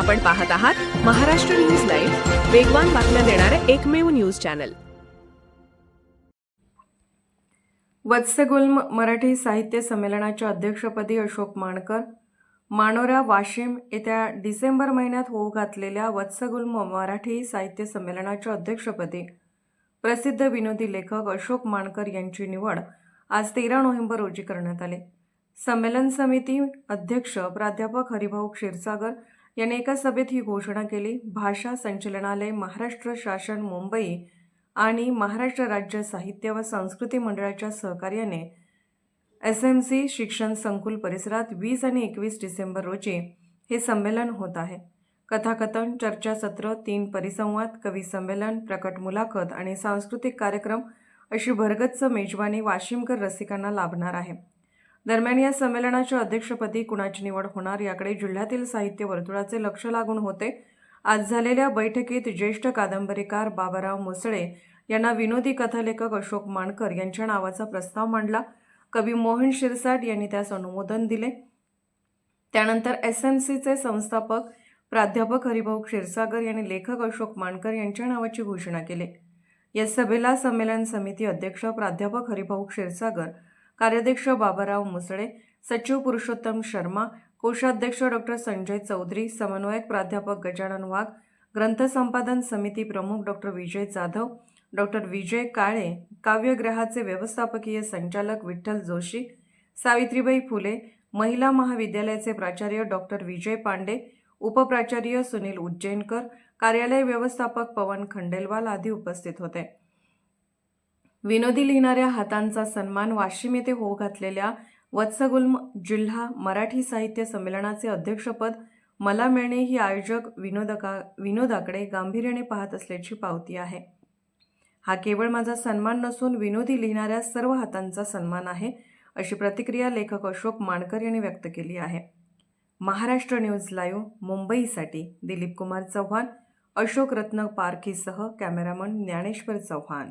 आपण पाहत आहात महाराष्ट्र न्यूज लाईव्ह वेगवान बातम्या देणारे एकमेव न्यूज चॅनल. वत्सगुल्म मराठी साहित्य संमेलनाच्या अध्यक्षपदी अशोक माणकर मानोरा वाशिम येत्या डिसेंबर महिन्यात होऊ घातलेल्या वत्सगुल्म मराठी साहित्य संमेलनाच्या अध्यक्षपदी प्रसिद्ध विनोदी लेखक अशोक माणकर यांची निवड आज तेरा नोव्हेंबर रोजी करण्यात आली. संमेलन समिती अध्यक्ष प्राध्यापक हरिभाऊ क्षीरसागर यांनी एका सभेत ही घोषणा केली. भाषा संचलनालय महाराष्ट्र शासन मुंबई आणि महाराष्ट्र राज्य साहित्य व संस्कृती मंडळाच्या सहकार्याने एस एम सी शिक्षण संकुल परिसरात वीस आणि एकवीस डिसेंबर रोजी हे संमेलन होत आहे. कथाकथन चर्चासत्र तीन परिसंवाद कवी संमेलन प्रकट मुलाखत आणि सांस्कृतिक कार्यक्रम अशी भरगच्च मेजवानी वाशिमकर रसिकांना लाभणार आहे. दरम्यान या संमेलनाच्या अध्यक्षपदी कुणाची निवड होणार याकडे जिल्ह्यातील साहित्य वर्तुळाचे लक्ष लागून होते. आज झालेल्या बैठकीत ज्येष्ठ कादंबरीकार बाबाराव मुसळे यांना विनोदी कथालेखक अशोक माणकर यांच्या नावाचा प्रस्ताव मांडला. कवी मोहन शिरसाट यांनी त्यास अनुमोदन दिले. त्यानंतर एस एम सीचे संस्थापक प्राध्यापक हरिभाऊ क्षीरसागर यांनी लेखक अशोक माणकर यांच्या नावाची घोषणा केली. या सभेला संमेलन समिती अध्यक्ष प्राध्यापक हरिभाऊ क्षीरसागर कार्याध्यक्ष बाबाराव मुसळे सचिव पुरुषोत्तम शर्मा कोषाध्यक्ष डॉक्टर संजय चौधरी समन्वयक प्राध्यापक गजानन वाघ ग्रंथसंपादन समिती प्रमुख डॉक्टर विजय जाधव डॉक्टर विजय काळे काव्यग्रहाचे व्यवस्थापकीय संचालक विठ्ठल जोशी सावित्रीबाई फुले महिला महाविद्यालयाचे प्राचार्य डॉक्टर विजय पांडे उपप्राचार्य सुनील उज्जैनकर कार्यालय व्यवस्थापक पवन खंडेलवाल आदी उपस्थित होते. विनोदी लिहिणाऱ्या हातांचा सन्मान वाशिम येथे होऊ घातलेल्या वत्सगुल्म जिल्हा मराठी साहित्य संमेलनाचे अध्यक्षपद मला मिळणे ही आयोजक विनोदका विनोदाकडे गांभीर्याने पाहत असल्याची पावती आहे. हा केवळ माझा सन्मान नसून विनोदी लिहिणाऱ्या सर्व हातांचा सन्मान आहे अशी प्रतिक्रिया लेखक अशोक माणकर यांनी व्यक्त केली आहे. महाराष्ट्र न्यूज लाईव्ह मुंबईसाठी दिलीप कुमार चव्हाण अशोक रत्न पारखीसह कॅमेरामन ज्ञानेश्वर चव्हाण.